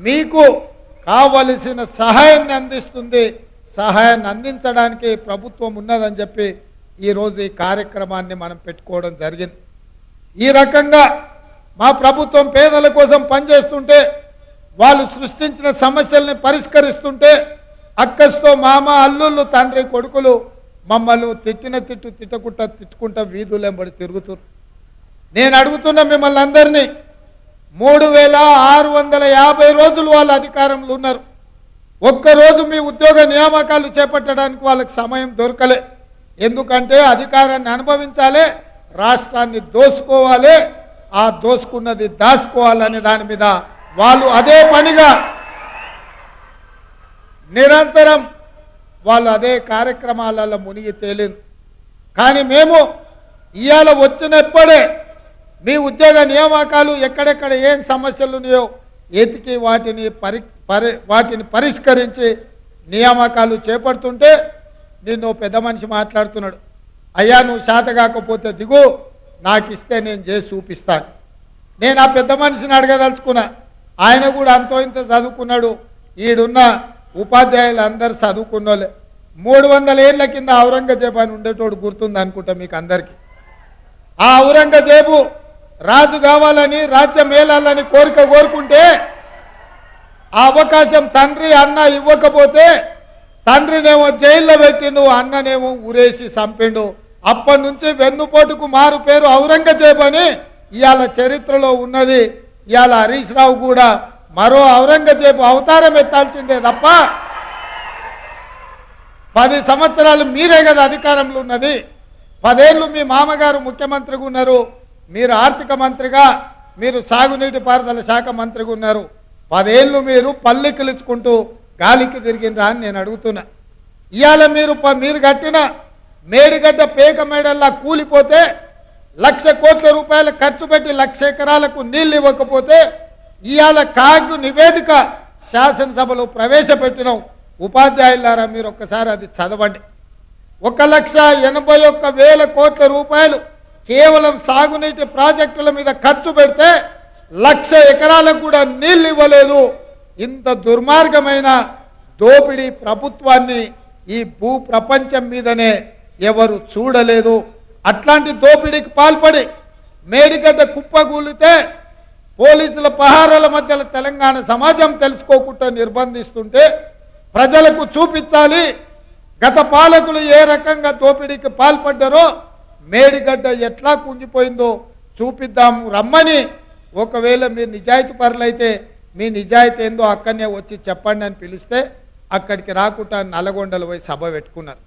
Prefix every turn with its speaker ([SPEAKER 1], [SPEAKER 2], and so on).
[SPEAKER 1] మీకు కావలసిన సహాయాన్ని అందిస్తుంది. సహాయాన్ని అందించడానికి ప్రభుత్వం ఉన్నదని చెప్పి ఈరోజు ఈ కార్యక్రమాన్ని మనం పెట్టుకోవడం జరిగింది. ఈ రకంగా మా ప్రభుత్వం పేదల కోసం పనిచేస్తుంటే వాళ్ళు సృష్టించిన సమస్యల్ని పరిష్కరిస్తుంటే అక్కస్తో మామ అల్లుళ్ళు తండ్రి కొడుకులు మమ్మల్ని తిట్టిన తిట్టు తిట్టకుంటా తిట్టుకుంటా వీధులెంబడి తిరుగుతున్నారు. నేను అడుగుతున్న మిమ్మల్ని అందరినీ మూడు వేల ఆరు వందల యాభై రోజులు వాళ్ళ అధికారంలో ఉన్నారు. ఒక్కరోజు మీ ఉద్యోగ నియామకాలు చేపట్టడానికి వాళ్ళకి సమయం దొరకలే. ఎందుకంటే అధికారాన్ని అనుభవించాలి రాష్ట్రాన్ని దోసుకోవాలి ఆ దోసుకున్నది దాచుకోవాలనే దాని మీద వాళ్ళు అదే పనిగా నిరంతరం వాళ్ళు అదే కార్యక్రమాలలో మునిగి తేలింది కానీ మేము ఇవాళ వచ్చినప్పుడే మీ ఉద్యోగ నియామకాలు ఎక్కడెక్కడ ఏం సమస్యలు ఉన్నాయో ఎతికి వాటిని పరి పరి వాటిని పరిష్కరించి నియామకాలు చేపడుతుంటే నిన్ను పెద్ద మనిషి మాట్లాడుతున్నాడు. అయ్యా నువ్వు శాత కాకపోతే దిగు నాకు ఇస్తే నేను చేసి చూపిస్తాను. నేను ఆ పెద్ద మనిషిని అడగదలుచుకున్నా. ఆయన కూడా అంతో ఇంత చదువుకున్నాడు. ఈడున్న ఉపాధ్యాయులు అందరు చదువుకున్నోళ్ళే. మూడు వందల ఏళ్ళ కింద ఔరంగజేబు అని ఉండేటోడు గుర్తుంది అనుకుంటా మీకు అందరికీ ఆ ఔరంగజేబు రాజు కావాలని రాజ్యం మేలాలని కోరిక కోరుకుంటే ఆ అవకాశం తండ్రి అన్న ఇవ్వకపోతే తండ్రినేమో జైల్లో పెట్టిండు అన్ననేమో ఊరేసి చంపిండు. అప్పటి నుంచి వెన్నుపోటుకు మారు పేరు ఔరంగజేబు అని ఇవాళ చరిత్రలో ఉన్నది. ఇవాళ హరీష్ రావు కూడా మరో ఔరంగజేబు అవతారం ఎత్తాల్సిందే తప్ప పది సంవత్సరాలు మీరే కదా అధికారంలో ఉన్నది. పదేళ్ళు మీ మామగారు ముఖ్యమంత్రిగా ఉన్నారు. మీరు ఆర్థిక మంత్రిగా మీరు సాగునీటి పారుదల శాఖ మంత్రిగా ఉన్నారు. పదేళ్ళు మీరు పల్లెకిలుచుకుంటూ గాలికి తిరిగినరా అని నేను అడుగుతున్నా. ఇవాళ మీరు మీరు కట్టిన మేడిగడ్డ పేక మేడల్లా కూలిపోతే లక్ష కోట్ల రూపాయలు ఖర్చు పెట్టి లక్ష ఎకరాలకు నీళ్ళు ఇవ్వకపోతే ఇవాళ కాగు నివేదిక శాసనసభలో ప్రవేశపెట్టినాం. ఉపాధ్యాయులారా మీరు ఒక్కసారి అది చదవండి. ఒక లక్ష ఎనభై ఒక్క వేల కోట్ల రూపాయలు కేవలం సాగునీటి ప్రాజెక్టుల మీద ఖర్చు పెడితే లక్ష ఎకరాలకు కూడా నీళ్ళు ఇవ్వలేదు. ఇంత దుర్మార్గమైన దోపిడీ ప్రభుత్వాన్ని ఈ భూ ప్రపంచం మీదనే ఎవరు చూడలేదు. అట్లాంటి దోపిడీకి పాల్పడి మేడిగడ్డ కుప్పగూలితే పోలీసుల పహారాల మధ్యలో తెలంగాణ సమాజం తెలుసుకోకుండా నిర్బంధిస్తుంటే ప్రజలకు చూపించాలి గత పాలకులు ఏ రకంగా దోపిడీకి పాల్పడ్డారో మేడిగడ్డ ఎట్లా కుంగిపోయిందో చూపిద్దాము రమ్మని. ఒకవేళ మీరు నిజాయితీ పరులైతే మీ నిజాయితీ ఏందో అక్కడనే వచ్చి చెప్పండి అని పిలిస్తే అక్కడికి రాకుండా నల్లగొండలు పోయి సభ పెట్టుకున్నారు.